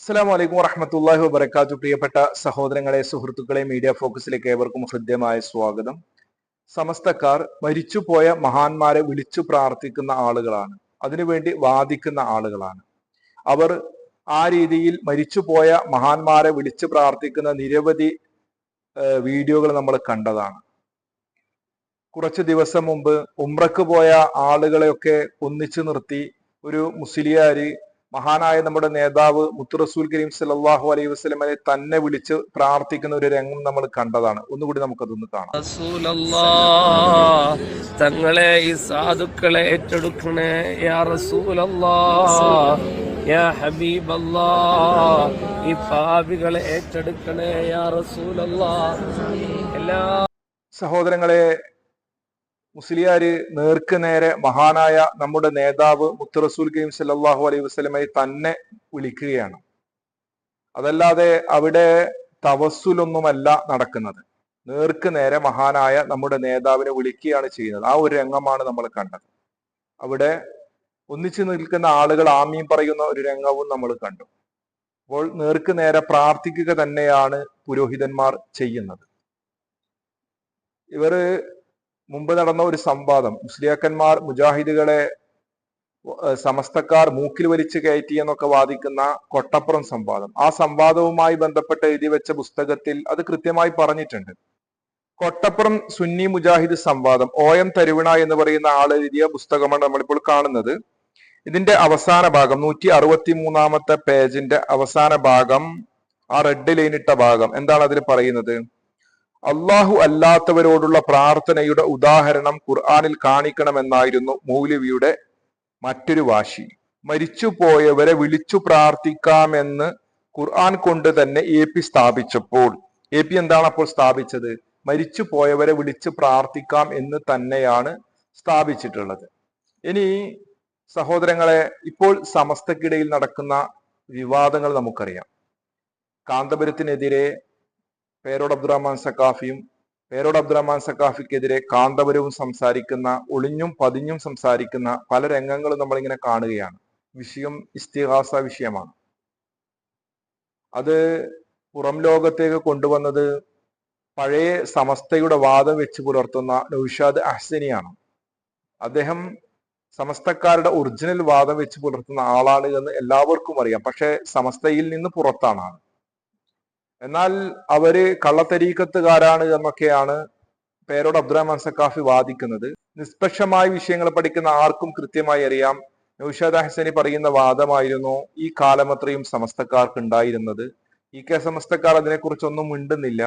അസ്സാം വലൈക്കും വറഹമത്തല്ലാഹി വബർക്കാത്തു പ്രിയപ്പെട്ട സഹോദരങ്ങളെ സുഹൃത്തുക്കളെ മീഡിയ ഫോക്കസിലേക്ക് ഏവർക്കും ഹൃദ്യമായ സ്വാഗതം. സമസ്തക്കാർ മരിച്ചുപോയ മഹാന്മാരെ വിളിച്ചു പ്രാർത്ഥിക്കുന്ന ആളുകളാണ്. അതിനുവേണ്ടി വാദിക്കുന്ന ആളുകളാണ്. അവർ ആ രീതിയിൽ മരിച്ചുപോയ മഹാന്മാരെ വിളിച്ചു പ്രാർത്ഥിക്കുന്ന നിരവധി വീഡിയോകൾ നമ്മൾ കണ്ടതാണ്. കുറച്ച് ദിവസം മുമ്പ് ഉംറക്ക് പോയ ആളുകളെയൊക്കെ ഒന്നിച്ചു നിർത്തി ഒരു മുസ്ലിയാര് മഹാനായ നമ്മുടെ നേതാവ് മുത്തു റസൂൽ കരീം സല്ലല്ലാഹു അലൈഹി വസ്ലമെ തന്നെ വിളിച്ച് പ്രാർത്ഥിക്കുന്ന ഒരു രംഗം നമ്മൾ കണ്ടതാണ്. ഒന്നുകൂടി നമുക്കതൊന്ന് കാണാം. തങ്ങളെ ഈ സാധുക്കളെ ഏറ്റെടുക്കണേ. യാ റസൂലല്ലാ യാ ഹബീബല്ലാ ഈ പാപികളെ ഏറ്റെടുക്കണേ. യാ റസൂലല്ലാ എല്ലാ സഹോദരങ്ങളെ മുസ്ലിയാര് നേർക്ക് നേരെ മഹാനായ നമ്മുടെ നേതാവ് മുത്തറസൂൽ ഗെയിം കരീം സല്ലല്ലാഹു അലൈഹി വസല്ലമയെ തന്നെ വിളിക്കുകയാണ്. അതല്ലാതെ അവിടെ തവസ്സുലൊന്നുമല്ല നടക്കുന്നത്. നേർക്ക് നേരെ മഹാനായ നമ്മുടെ നേതാവിനെ വിളിക്കുകയാണ് ചെയ്യുന്നത്. ആ ഒരു രംഗമാണ് നമ്മൾ കണ്ടത്. അവിടെ ഒന്നിച്ചു നിൽക്കുന്ന ആളുകൾ ആമീൻ പറയുന്ന ഒരു രംഗവും നമ്മൾ കണ്ടു. അപ്പോൾ നേർക്ക് നേരെ പ്രാർത്ഥിക്കുക തന്നെയാണ് പുരോഹിതന്മാർ ചെയ്യുന്നത്. ഇവർ മുമ്പ് നടന്ന ഒരു സംവാദം. മുസ്ലിയാക്കന്മാർ മുജാഹിദുകളെ സമസ്തക്കാർ മൂക്കിൽ വലിച്ചു കയറ്റി എന്നൊക്കെ വാദിക്കുന്ന കൊട്ടപ്പുറം സംവാദം. ആ സംവാദവുമായി ബന്ധപ്പെട്ട് എഴുതി വെച്ച പുസ്തകത്തിൽ അത് കൃത്യമായി പറഞ്ഞിട്ടുണ്ട്. കൊട്ടപ്പുറം സുന്നി മുജാഹിദ് സംവാദം ഒ എം തരുവിണ എന്ന് പറയുന്ന ആൾ എഴുതിയ പുസ്തകമാണ് നമ്മളിപ്പോൾ കാണുന്നത്. ഇതിന്റെ അവസാന ഭാഗം നൂറ്റി അറുപത്തി മൂന്നാമത്തെ പേജിന്റെ അവസാന ഭാഗം ആ റെഡ് ലൈനിട്ട ഭാഗം എന്താണ് അതിൽ പറയുന്നത്? അള്ളാഹു അല്ലാത്തവരോടുള്ള പ്രാർത്ഥനയുടെ ഉദാഹരണം ഖുർആാനിൽ കാണിക്കണമെന്നായിരുന്നു മൗലവിയുടെ മറ്റൊരു വാശി. മരിച്ചുപോയവരെ വിളിച്ചു പ്രാർത്ഥിക്കാമെന്ന് ഖുർആൻ കൊണ്ട് തന്നെ എ പി സ്ഥാപിച്ചപ്പോൾ എ പി എന്താണ് അപ്പോൾ സ്ഥാപിച്ചത്? മരിച്ചു പോയവരെ വിളിച്ച് പ്രാർത്ഥിക്കാം എന്ന് തന്നെയാണ് സ്ഥാപിച്ചിട്ടുള്ളത്. ഇനി സഹോദരങ്ങളെ ഇപ്പോൾ സമസ്തക്കിടയിൽ നടക്കുന്ന വിവാദങ്ങൾ നമുക്കറിയാം. കാന്തപുരത്തിനെതിരെ പേരോട് അബ്ദുറഹ്മാൻ സക്കാഫിയും പേരോട് അബ്ദുറഹ്മാൻ സക്കാഫിക്കെതിരെ കാന്തപുരവും സംസാരിക്കുന്ന ഒളിഞ്ഞും പതിഞ്ഞും സംസാരിക്കുന്ന പല രംഗങ്ങളും നമ്മളിങ്ങനെ കാണുകയാണ്. വിഷയം ഇസ്തിഹാസ വിഷയമാണ്. അത് പുറം ലോകത്തേക്ക് കൊണ്ടുവന്നത് പഴയ സമസ്തയുടെ വാദം വെച്ച് പുലർത്തുന്ന നൌഷാദ് അഹ്സനിയാണ്. അദ്ദേഹം സമസ്തക്കാരുടെ ഒറിജിനൽ വാദം വെച്ച് പുലർത്തുന്ന ആളാണ് എന്ന് എല്ലാവർക്കും അറിയാം. പക്ഷെ സമസ്തയിൽ നിന്ന് പുറത്താണ് ആൾ എന്നാൽ അവർ കള്ളത്തരീക്കത്തുകാരാണ് എന്നൊക്കെയാണ് പേരോട് അബ്ദുറഹ്മാൻ സക്കാഫി വാദിക്കുന്നത്. നിഷ്പക്ഷമായ വിഷയങ്ങൾ പഠിക്കുന്ന ആർക്കും കൃത്യമായി അറിയാം. നൌഷാദ് ഹസനി പറയുന്ന വാദമായിരുന്നു ഈ കാലമത്രയും സമസ്തക്കാർക്ക് ഉണ്ടായിരുന്നത്. ഇ കെ സമസ്തക്കാർ അതിനെക്കുറിച്ചൊന്നും മിണ്ടുന്നില്ല.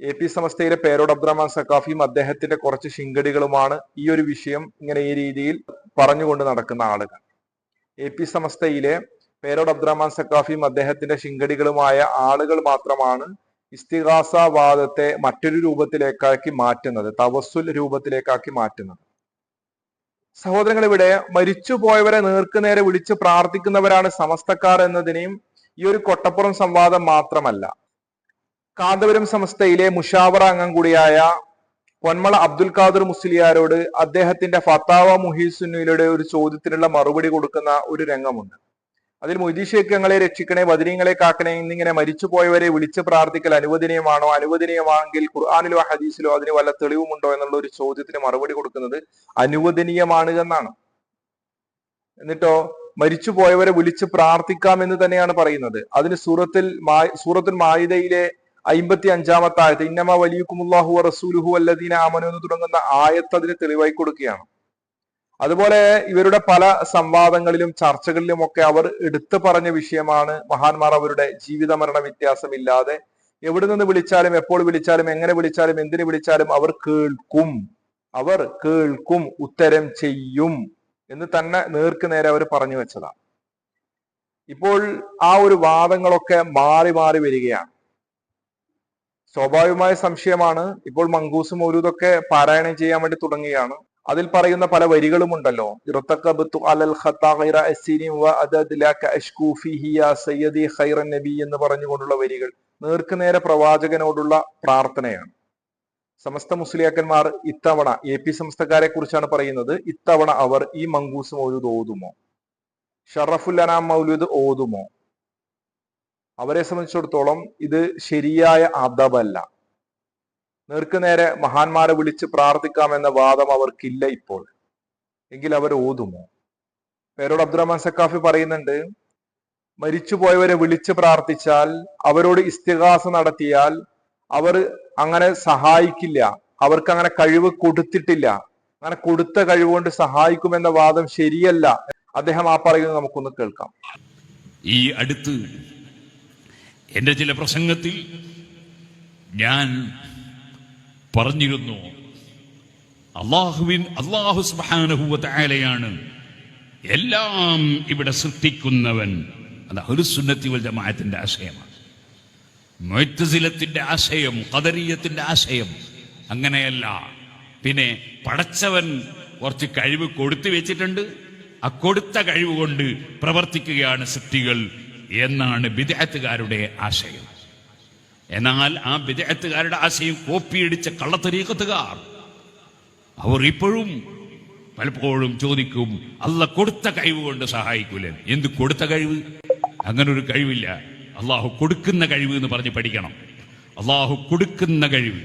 എ പി സമസ്തയിലെ പേരോട് അബ്ദുറഹ്മാൻ സക്കാഫിയും അദ്ദേഹത്തിന്റെ കുറച്ച് ശിങ്കടികളുമാണ് ഈ ഒരു വിഷയം ഇങ്ങനെ ഈ രീതിയിൽ പറഞ്ഞുകൊണ്ട് നടക്കുന്ന ആളുകൾ. എ പി സമസ്തയിലെ പേരോട് അബ്ദുറഹ്മാൻ സക്കാഫിയും അദ്ദേഹത്തിന്റെ ശിങ്കടികളുമായ ആളുകൾ മാത്രമാണ് ഇസ്തിഹാസവാദത്തെ മറ്റൊരു രൂപത്തിലേക്കാക്കി മാറ്റുന്നത് തവസുൽ രൂപത്തിലേക്കാക്കി മാറ്റുന്നത്. സഹോദരങ്ങൾ ഇവിടെ മരിച്ചുപോയവരെ നേർക്കുനേരെ വിളിച്ച് പ്രാർത്ഥിക്കുന്നവരാണ് സമസ്തക്കാർ എന്നതിനെയും ഈ ഒരു കൊട്ടപ്പുറം സംവാദം മാത്രമല്ല. കാന്തപുരം സമസ്തയിലെ മുഷാവറ അംഗം കൂടിയായ പൊന്മള അബ്ദുൽ ഖാദർ മുസ്ലിയാരോട് അദ്ദേഹത്തിന്റെ ഫത്താവ മുഹീസുന്നയിലൂടെ ഒരു ചോദ്യത്തിനുള്ള മറുപടി കൊടുക്കുന്ന ഒരു രംഗമുണ്ട്. അതിൽ മൊയ്തീഷേക്ക് രക്ഷിക്കണേ ബദരീങ്ങളെ കാക്കണേ എന്നിങ്ങനെ മരിച്ചുപോയവരെ വിളിച്ച് പ്രാർത്ഥിക്കൽ അനുവദനീയമാണോ? അനുവദനീയമാണെങ്കിൽ ഖുർആാനിലോ ഹദീസിലോ അതിന് വല്ല തെളിവുമുണ്ടോ എന്നുള്ള ഒരു ചോദ്യത്തിന് മറുപടി കൊടുക്കുന്നത് അനുവദനീയമാണ് എന്നാണ്. എന്നിട്ടോ മരിച്ചുപോയവരെ വിളിച്ച് പ്രാർത്ഥിക്കാം എന്ന് തന്നെയാണ് പറയുന്നത്. അതിന് സൂറത്തിൽ സൂറത്തുൽ മായിദയിലെ അയിമ്പത്തി അഞ്ചാമത്തെ ആയത്ത് ഇന്നമ വലിയുക്കുമുല്ലാഹു റസൂലുഹു അല്ലദീന ആമനു എന്ന് തുടങ്ങുന്ന ആയത്ത് അതിന് തെളിവായി കൊടുക്കുകയാണ്. അതുപോലെ ഇവരുടെ പല സംവാദങ്ങളിലും ചർച്ചകളിലും ഒക്കെ അവർ എടുത്തു പറഞ്ഞ വിഷയമാണ് മഹാന്മാർ അവരുടെ ജീവിത മരണ വ്യത്യാസമില്ലാതെ എവിടെ നിന്ന് വിളിച്ചാലും എപ്പോൾ വിളിച്ചാലും എങ്ങനെ വിളിച്ചാലും എന്തിനു വിളിച്ചാലും അവർ കേൾക്കും. അവർ കേൾക്കും ഉത്തരം ചെയ്യും എന്ന് തന്നെ നേർക്ക് നേരെ അവർ പറഞ്ഞു വെച്ചതാണ്. ഇപ്പോൾ ആ ഒരു വാദങ്ങളൊക്കെ മാറി മാറി വരികയാണ്. സ്വാഭാവികമായ സംശയമാണ്. ഇപ്പോൾ മങ്കൂസും ഒരുതൊക്കെ പാരായണം ചെയ്യാൻ വേണ്ടി തുടങ്ങുകയാണ്. അതിൽ പറയുന്ന പല വരികളും ഉണ്ടല്ലോ ഇർത്തഖബ്തു അലൽ ഖത്താ ഖൈറ അസ്സിനി വ അദദ് ലക അഷ്കൂ ഫീഹി യാ സയ്യദി ഖൈറൻ നബി എന്ന് പറഞ്ഞുകൊണ്ടുള്ള വരികൾ നേർക്കുനേരെ പ്രവാചകനോടുള്ള പ്രാർത്ഥനയാണ്. സമസ്ത മുസ്ലിയാക്കന്മാർ ഇത്തവണ എ പി സംസ്ഥക്കാരെ കുറിച്ചാണ് പറയുന്നത് ഇത്തവണ അവർ ഈ മങ്കൂസ് മൗലൂദ് ഓതുമോ? ഷറഫുൽ അനാം മൗലൂദ് ഓതുമോ? അവരെ സംബന്ധിച്ചിടത്തോളം ഇത് ശരിയായ അദബല്ല. നേർക്ക് നേരെ മഹാന്മാരെ വിളിച്ച് പ്രാർത്ഥിക്കാമെന്ന വാദം അവർക്കില്ല ഇപ്പോൾ. എങ്കിൽ അവർ ഓതുമോ? പേരോട് അബ്ദുറഹ്മാൻ സക്കാഫി പറയുന്നുണ്ട് മരിച്ചുപോയവരെ വിളിച്ച് പ്രാർത്ഥിച്ചാൽ അവരോട് ഇസ്തിഹാസ നടത്തിയാൽ അവർ അങ്ങനെ സഹായിക്കില്ല അവർക്ക് അങ്ങനെ കഴിവ് കൊടുത്തിട്ടില്ല. അങ്ങനെ കൊടുത്ത കഴിവുകൊണ്ട് സഹായിക്കുമെന്ന വാദം ശരിയല്ല. അദ്ദേഹം ആ പറയുന്നത് നമുക്കൊന്ന് കേൾക്കാം. ഈ അടുത്ത് എന്റെ ചില പ്രസംഗത്തിൽ ഞാൻ പറഞ്ഞിരുന്നു. അള്ളാഹുവിൻ അള്ളാഹു സുബാനഹുവലയാണ് എല്ലാം ഇവിടെ സൃഷ്ടിക്കുന്നവൻ. അത് അഹുസുന്നത്തി വൽ ജമാഅത്തിന്റെ ആശയമാണ്. മൊയ്ത്തുസിലത്തിന്റെ ആശയം കദരീയത്തിന്റെ ആശയം അങ്ങനെയല്ല. പിന്നെ പടച്ചവൻ കുറച്ച് കഴിവ് കൊടുത്തു വെച്ചിട്ടുണ്ട്. ആ കൊടുത്ത കഴിവ് കൊണ്ട് പ്രവർത്തിക്കുകയാണ് സൃഷ്ടികൾ എന്നാണ് വിദേഹത്തുകാരുടെ ആശയം. എന്നാൽ ആ വിദേഹത്തുകാരുടെ ആശയം കോപ്പിയടിച്ച കള്ളത്തരീക്കത്തുകാർ അവർ ഇപ്പോഴും പലപ്പോഴും ചോദിക്കും അല്ല കൊടുത്ത കഴിവ് കൊണ്ട് സഹായിക്കൂലേ? എന്ത് കൊടുത്ത കഴിവ്? അങ്ങനെ ഒരു കഴിവില്ല. അള്ളാഹു കൊടുക്കുന്ന കഴിവ് എന്ന് പറഞ്ഞ് പഠിക്കണം. അള്ളാഹു കൊടുക്കുന്ന കഴിവ്.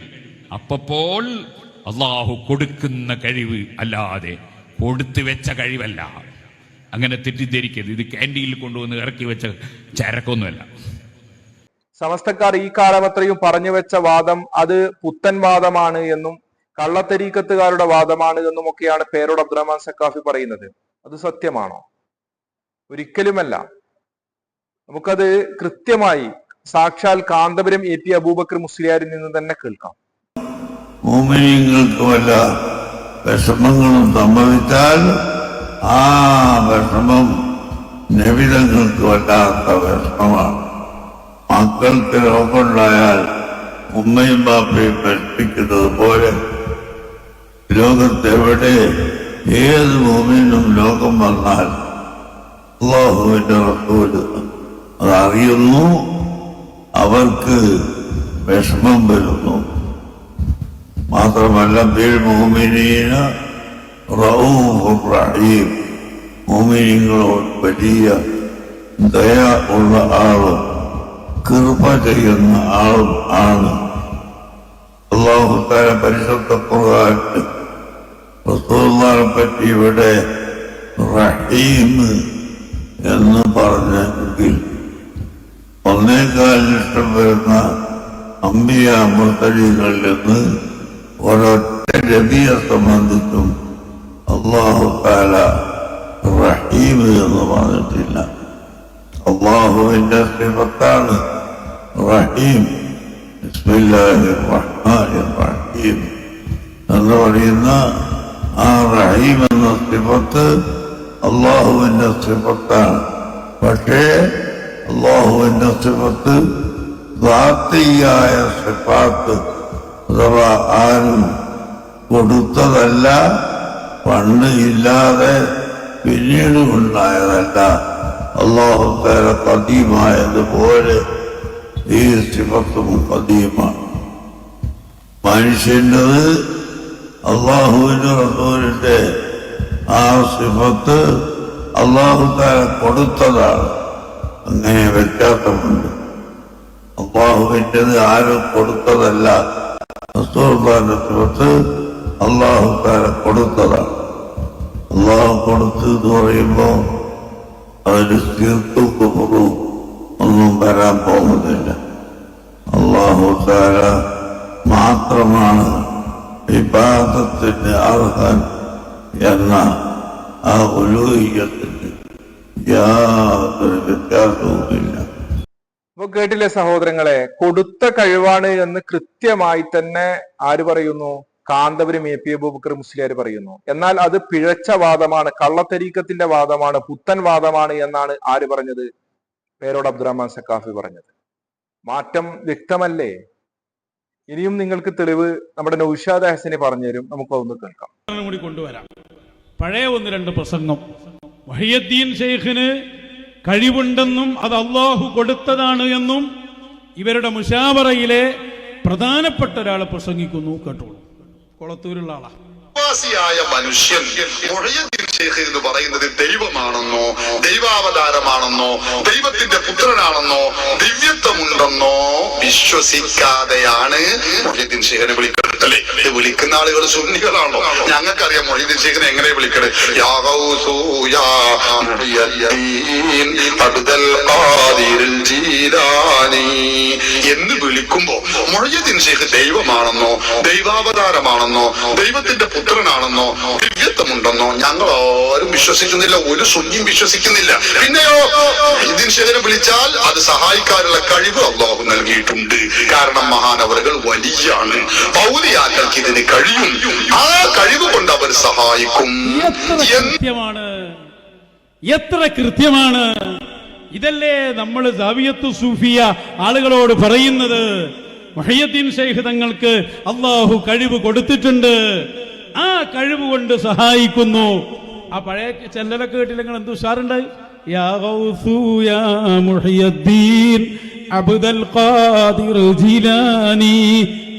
അപ്പപ്പോൾ അള്ളാഹു കൊടുക്കുന്ന കഴിവ് അല്ലാതെ കൊടുത്തു വെച്ച കഴിവല്ല. അങ്ങനെ തെറ്റിദ്ധരിക്കരുത്. ഇത് ക്യാന്റീനിൽ കൊണ്ടുവന്ന് ഇറക്കി വെച്ച ചരക്കൊന്നുമല്ല. സമസ്തക്കാർ ഈ കാലമത്രയും പറഞ്ഞു വെച്ച വാദം അത് പുത്തൻ വാദമാണ് എന്നും കള്ളത്തരീക്കത്തുകാരുടെ വാദമാണ് എന്നും ഒക്കെയാണ് പേരോട് അബ്ദുറഹ്മാൻ സക്കാഫി പറയുന്നത്. അത് സത്യമാണോ? ഒരിക്കലുമല്ല. നമുക്കത് കൃത്യമായി സാക്ഷാൽ കാന്തപുരം എ പി അബൂബക്കർ മുസ്ലിയാരിൽ നിന്ന് തന്നെ കേൾക്കാം. മോമിനിയങ്ങൾക്ക് വല്ല വിഷമങ്ങളും സംഭവിച്ചാൽ ആ വിഷമം നബിതങ്ങൾക്ക് വല്ലാത്ത വിഷമമാണ്. മക്കൾക്ക് രോഗമുണ്ടായാൽ ഉമ്മയും ബാപ്പയും വിഷമിക്കുന്നത് പോലെ ലോകത്തെവിടെ ഏത് ഭൂമിയിലും ലോകം വന്നാൽ അള്ളാഹുവിന്റെ റസൂൽ അതറിയുന്നു അവർക്ക് വിഷമം വരുന്നു. മാത്രമല്ല ബിൽ റഊഫുർ റഹീം. മോമിനിങ്ങളോട് വലിയ ദയ ഉള്ള ആളും കൃപ ചെയ്യുന്ന ആളും ആണ് അള്ളാഹുത്താല പരിശുദ്ധ പ്രകാരം പറ്റി ഇവിടെ റഹീം എന്ന് പറഞ്ഞെങ്കിൽ ഒന്നേകാൽ ലക്ഷം വരുന്ന അമ്പിയ മുർത്തലികളിൽ നിന്ന് ഒരൊറ്റ നബിയെ സംബന്ധിച്ചും അള്ളാഹു താല റഹീം എന്ന് പറഞ്ഞിട്ടില്ല. അള്ളാഹുവിന്റെ സിഫത്താണ് റഹീം. റഹീം എന്ന് പറയുന്ന ആ റഹീം എന്ന സിഫത്ത് അള്ളാഹുവിന്റെ സിഫത്താണ്. പക്ഷേ അള്ളാഹുവിന്റെ സിഫത്ത് ദാത്തിയായ സിഫാത്ത് അഥവാ ആരും കൊടുത്തതല്ല പണ്ട് ഇല്ലാതെ പിന്നീട് ഉണ്ടായതല്ല. അള്ളാഹുത്തേര കദീമായതുപോലെ ഈ സിഫത്തും മനുഷ്യന്റെത് അള്ളാഹുവിന്റെ റസൂലിന്റെ ആ സിഫത്ത് അള്ളാഹുത്താര കൊടുത്തതാണ്. അങ്ങനെ വ്യത്യാസമുണ്ട്. അള്ളാഹുവിന്റെത് ആരും കൊടുത്തതല്ല റസൂർദാന്റെ സിഫത്ത് അള്ളാഹുത്താര കൊടുത്തതാണ്. അള്ളാഹു കൊടുത്തു എന്ന് പറയുമ്പോൾ അതിന് തീർത്തു കുറും ഒന്നും വരാൻ പോകുന്നില്ല. അള്ളാഹു താര മാത്രമാണ് വിവാദത്തിന് അർഹൻ എന്ന ആ ഉലൂഹ്യത്തിന് യാതൊരു വ്യത്യാസവുമില്ല. അപ്പൊ കേട്ടില്ലേ സഹോദരങ്ങളെ കൊടുത്ത കഴിവാണ് എന്ന് കൃത്യമായി തന്നെ ആര് പറയുന്നു? കാന്തപുരം എ പി അബൂബക്കർ മുസ്ലിയാർ പറയുന്നു. എന്നാൽ അത് പിഴച്ച വാദമാണ് കള്ളത്തരീക്കത്തിന്റെ വാദമാണ് പുത്തൻ വാദമാണ് എന്നാണ് ആര് പറഞ്ഞത്? പേരോട് അബ്ദുറഹ്മാൻ സക്കാഫി പറഞ്ഞത്. മാറ്റം വ്യക്തമല്ലേ? ഇനിയും നിങ്ങൾക്ക് തെളിവ് നമ്മുടെ നൌഷാദ് ഹസനെ പറഞ്ഞുതരും. നമുക്കതൊന്ന് കേൾക്കാം. ഉദാഹരണം കൂടി കൊണ്ടുവരാം. പഴയ ഒന്ന് രണ്ട് പ്രസംഗം. വഹിയദ്ദീൻ ഷെയ്ഖിന് കഴിവുണ്ടെന്നും അത് അള്ളാഹു കൊടുത്തതാണ് എന്നും ഇവരുടെ മുഷാവറയിലെ പ്രധാനപ്പെട്ട ഒരാളെ പ്രസംഗിക്കുന്നു കേട്ടോളൂ. കൊളത്തൂരുള്ള ആളാ. മനുഷ്യൻ ഷേഖ് എന്ന് പറയുന്നത് ദൈവമാണെന്നോ ദൈവാവതാരമാണെന്നോ ദൈവത്തിന്റെ പുത്രനാണെന്നോ ദിവ്യത്വമുണ്ടെന്നോ വിശ്വസിക്കാതെയാണ് മൊഹീദ്ദീൻ ഷേഖിനെ വിളിക്കുന്നത് അല്ലേ? വിളിക്കുന്ന ആളുകൾ സുന്നികളാണോ? ഞങ്ങൾക്കറിയാം മൊഹീദ്ദീൻ ഷേഖിനെ എങ്ങനെ ജീലാനി എന്ന് വിളിക്കുമ്പോ മൊഹീദ്ദീൻ ഷേഖ് ദൈവമാണെന്നോ ദൈവാവതാരമാണെന്നോ ദൈവത്തിന്റെ പുത്രനാണെന്നോ ദിവ്യത്വമുണ്ടെന്നോ ഞങ്ങൾ ആരും വിശ്വസിക്കുന്നില്ല ഒരു സുന്നിയും വിശ്വസിക്കുന്നില്ല. പിന്നെയോ ഇന്ത്യൻ ഷേഖനെ വിളിച്ചാൽ അത് സഹായിക്കാനുള്ള കഴിവ് അള്ളാഹു നൽകിയിട്ടുണ്ട്. കാരണം മഹാനവറുകൾ വലിയാണ്. പൗരിയാക്കൾക്ക് ഇതിന് കഴിയും. ആ കഴിവ് കൊണ്ട് അവർ സഹായിക്കും. എത്ര കൃത്യമാണ്? ഇതല്ലേ നമ്മൾ സാവിയത്ത് സൂഫിയ ആളുകളോട് പറയുന്നത്. മഹയ്യദ്ദീൻ ശൈഖ് തങ്ങൾക്ക് അള്ളാഹു കഴിവ് കൊടുത്തിട്ടുണ്ട്. ആ കഴിവ് കൊണ്ട് സഹായിക്കുന്നു. ആ പഴയ ചെല്ലലൊക്കെ കേട്ടില്ല നിങ്ങൾ? എന്ത് ഉഷാറുണ്ടായി?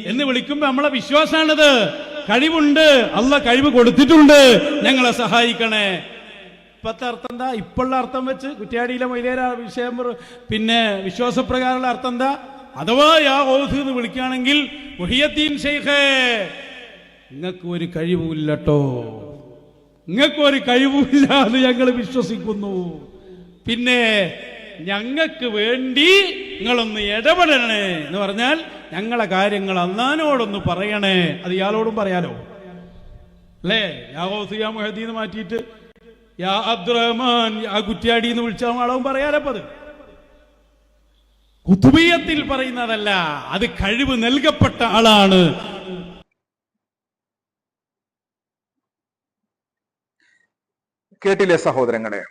എന്ന് വിളിക്കുമ്പോ നമ്മളെ വിശ്വാസാണിത് കഴിവുണ്ട് അല്ല കഴിവ് കൊടുത്തിട്ടുണ്ട്. ഞങ്ങളെ സഹായിക്കണേ. ഇപ്പത്തെ അർത്ഥം എന്താ? ഇപ്പോഴുള്ള അർത്ഥം വെച്ച് കുറ്റ്യാടിയിലെ മൈലേര വിഷയം പിന്നെ വിശ്വാസപ്രകാരമുള്ള അർത്ഥം എന്താ? അഥവാ യാ ഓസ് എന്ന് വിളിക്കുകയാണെങ്കിൽ ഷെയ്ഖേ നിങ്ങൾക്ക് ഒരു കഴിവുമില്ലട്ടോ. നിങ്ങൾക്ക് ഒരു കഴിവുമില്ല എന്ന് ഞങ്ങൾ വിശ്വസിക്കുന്നു. പിന്നെ ഞങ്ങൾക്ക് വേണ്ടി നിങ്ങളൊന്ന് ഇടപെടണേ എന്ന് പറഞ്ഞാൽ ഞങ്ങളെ കാര്യങ്ങൾ അന്നാനോടൊന്ന് പറയണേ. അത് ഇയാളോടും പറയാലോ. അല്ലേ? യാഹോസിയാ യാ മാറ്റിയിട്ട് യാ അബ്ദുറഹ്മാൻ യാ കുറ്റ്യാടി എന്ന് വിളിച്ചാൽ ആളവും പറയാലപ്പത് കുത്തുബീയത്തിൽ പറയുന്നതല്ല അത് കഴിവ് നൽകപ്പെട്ട ആളാണ്. കേട്ടില്ലേ സഹോദരങ്ങളെ?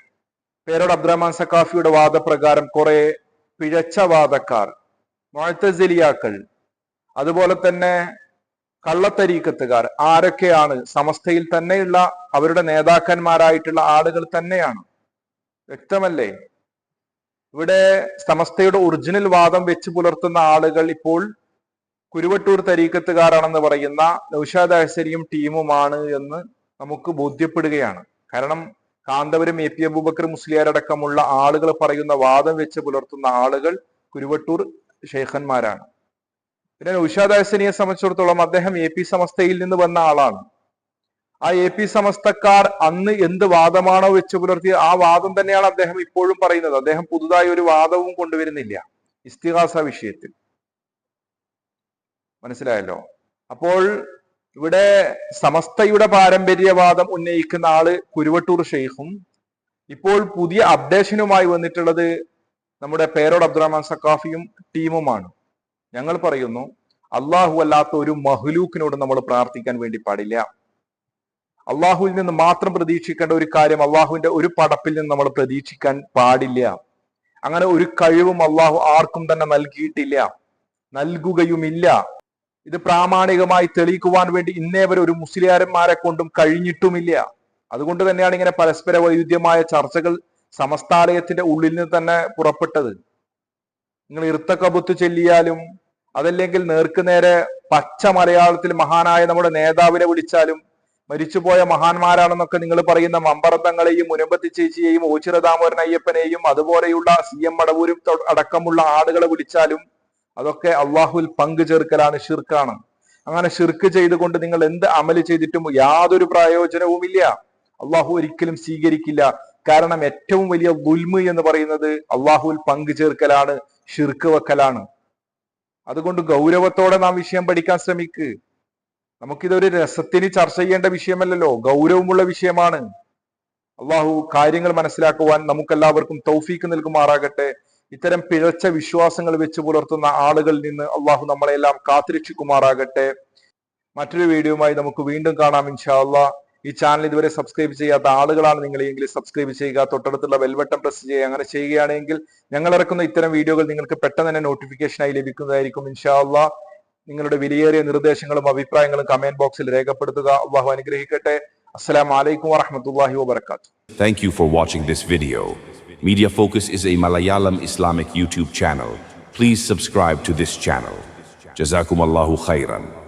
പേരോട് അബ്ദുറഹ്മാൻ സക്കാഫിയുടെ വാദപ്രകാരം കുറെ പിഴച്ച വാദക്കാർ മുഴത്തസിലിയാക്കൾ അതുപോലെ തന്നെ കള്ളത്തരീക്കത്തുകാർ ആരൊക്കെയാണ്? സമസ്തയിൽ തന്നെയുള്ള അവരുടെ നേതാക്കന്മാരായിട്ടുള്ള ആളുകൾ തന്നെയാണ്. വ്യക്തമല്ലേ? ഇവിടെ സമസ്തയുടെ ഒറിജിനൽ വാദം വെച്ച് പുലർത്തുന്ന ആളുകൾ ഇപ്പോൾ കുരുവട്ടൂർ തരീക്കത്തുകാരാണെന്ന് പറയുന്ന നൌഷാദ് അഹ്സരിയും ടീമുമാണ് എന്ന് നമുക്ക് ബോധ്യപ്പെടുകയാണ്. കാരണം കാന്തപുരം എ പി അബൂബക്കർ മുസ്ലിയാരടക്കമുള്ള ആളുകൾ പറയുന്ന വാദം വെച്ച് പുലർത്തുന്ന ആളുകൾ കുരുവട്ടൂർ ഷെയ്ഖന്മാരാണ് പിന്നെ നൌഷാദ് ഹസനിയെ സംബന്ധിച്ചിടത്തോളം അദ്ദേഹം എ പി സമസ്തയിൽ നിന്ന് വന്ന ആളാണ്. ആ എ പി സമസ്തക്കാർ അന്ന് എന്ത് വാദമാണോ വെച്ച് പുലർത്തിയ ആ വാദം തന്നെയാണ് അദ്ദേഹം ഇപ്പോഴും പറയുന്നത്. അദ്ദേഹം പുതുതായി ഒരു വാദവും കൊണ്ടുവരുന്നില്ല ഇസ്തിഹാസ വിഷയത്തിൽ. മനസ്സിലായല്ലോ? അപ്പോൾ ഇവിടെ സമസ്തയുടെ പാരമ്പര്യവാദം ഉന്നയിക്കുന്ന ആൾ കുരുവട്ടൂർ ഷെയ്ഖും. ഇപ്പോൾ പുതിയ അപ്ഡേഷനുമായി വന്നിട്ടുള്ളത് നമ്മുടെ പേരോട് അബ്ദുറഹ്മാൻ സക്കാഫിയും ടീമുമാണ്. ഞങ്ങൾ പറയുന്നു അള്ളാഹു അല്ലാത്ത ഒരു മഹ്ലൂക്കിനോട് നമ്മൾ പ്രാർത്ഥിക്കാൻ വേണ്ടി പാടില്ല. അള്ളാഹുവിൽ നിന്ന് മാത്രം പ്രതീക്ഷിക്കേണ്ട ഒരു കാര്യം അള്ളാഹുവിന്റെ ഒരു പടപ്പിൽ നിന്ന് നമ്മൾ പ്രതീക്ഷിക്കാൻ പാടില്ല. അങ്ങനെ ഒരു കഴിവും അള്ളാഹു ആർക്കും തന്നെ നൽകിയിട്ടില്ല. നൽകുകയുമില്ല. ഇത് പ്രാമാണികമായി തെളിയിക്കുവാൻ വേണ്ടി ഇന്നേ വരെ ഒരു മുസ്ലിയാരന്മാരെ കൊണ്ടും കഴിഞ്ഞിട്ടുമില്ല. അതുകൊണ്ട് തന്നെയാണ് ഇങ്ങനെ പരസ്പര വൈവിധ്യമായ ചർച്ചകൾ സമസ്താലയത്തിന്റെ ഉള്ളിൽ നിന്ന് തന്നെ പുറപ്പെട്ടത്. നിങ്ങൾ ഇർത്തക്കബുത്ത് ചെല്ലിയാലും അതല്ലെങ്കിൽ നേർക്ക് നേരെ പച്ച മലയാളത്തിൽ മഹാനായ നമ്മുടെ നേതാവിനെ വിളിച്ചാലും മരിച്ചുപോയ മഹാന്മാരാണെന്നൊക്കെ നിങ്ങൾ പറയുന്ന മമ്പറത്തങ്ങളെയും മുനമ്പത്തി ചേച്ചിയെയും ഓച്ചിറദാമോരൻ അയ്യപ്പനെയും അതുപോലെയുള്ള സി എം മടവൂരും അടക്കമുള്ള ആളുകളെ വിളിച്ചാലും അതൊക്കെ അള്ളാഹുവിൽ പങ്കു ചേർക്കലാണ് ഷിർക്കാണ് അങ്ങനെ ഷിർക്ക് ചെയ്തുകൊണ്ട് നിങ്ങൾ എന്ത് അമൽ ചെയ്തിട്ടും യാതൊരു പ്രയോജനവുമില്ല. അള്ളാഹു ഒരിക്കലും സ്വീകരിക്കില്ല. കാരണം ഏറ്റവും വലിയ ഗുൽമ എന്ന് പറയുന്നത് അള്ളാഹുവിൽ പങ്കു ചേർക്കലാണ് ഷിർക്ക് വെക്കലാണ്. അതുകൊണ്ട് ഗൗരവത്തോടെ നാം വിഷയം പഠിക്കാൻ ശ്രമിക്ക്. നമുക്കിതൊരു രസത്തിന് ചർച്ച ചെയ്യേണ്ട വിഷയമല്ലല്ലോ. ഗൗരവമുള്ള വിഷയമാണ്. അള്ളാഹു കാര്യങ്ങൾ മനസ്സിലാക്കുവാൻ നമുക്കെല്ലാവർക്കും തൗഫീക്ക് നൽകുമാറാകട്ടെ. ഇത്തരം പിഴച്ച വിശ്വാസങ്ങൾ വെച്ച് പുലർത്തുന്ന ആളുകളിൽ നിന്ന് അള്ളാഹു നമ്മളെല്ലാം കാത്തിരക്ഷിക്കുമാറാകട്ടെ. മറ്റൊരു വീഡിയോയുമായി നമുക്ക് വീണ്ടും കാണാം ഇൻഷാ ഈ ചാനൽ ഇതുവരെ സബ്സ്ക്രൈബ് ചെയ്യാത്ത ആളുകളാണ് നിങ്ങളെങ്കിൽ സബ്സ്ക്രൈബ് ചെയ്യുക. തൊട്ടടുത്തുള്ള ബെൽബട്ടൺ പ്രസ് ചെയ്യുക. അങ്ങനെ ചെയ്യുകയാണെങ്കിൽ ഞങ്ങൾ ഇറക്കുന്ന ഇത്തരം വീഡിയോകൾ നിങ്ങൾക്ക് പെട്ടെന്ന് തന്നെ നോട്ടിഫിക്കേഷനായി ലഭിക്കുന്നതായിരിക്കും ഇൻഷാല്ല നിങ്ങളുടെ വിലയേറിയ നിർദ്ദേശങ്ങളും അഭിപ്രായങ്ങളും കമന്റ് ബോക്സിൽ രേഖപ്പെടുത്തുക. അള്ളാഹു അനുഗ്രഹിക്കട്ടെ. അസ്സലാം വലൈക്കും വാഹമത്തല്ലാഹി വാത്തു for watching this video. Media Focus is a Malayalam Islamic YouTube channel. Please subscribe to this channel. Jazakum Allahu khairan.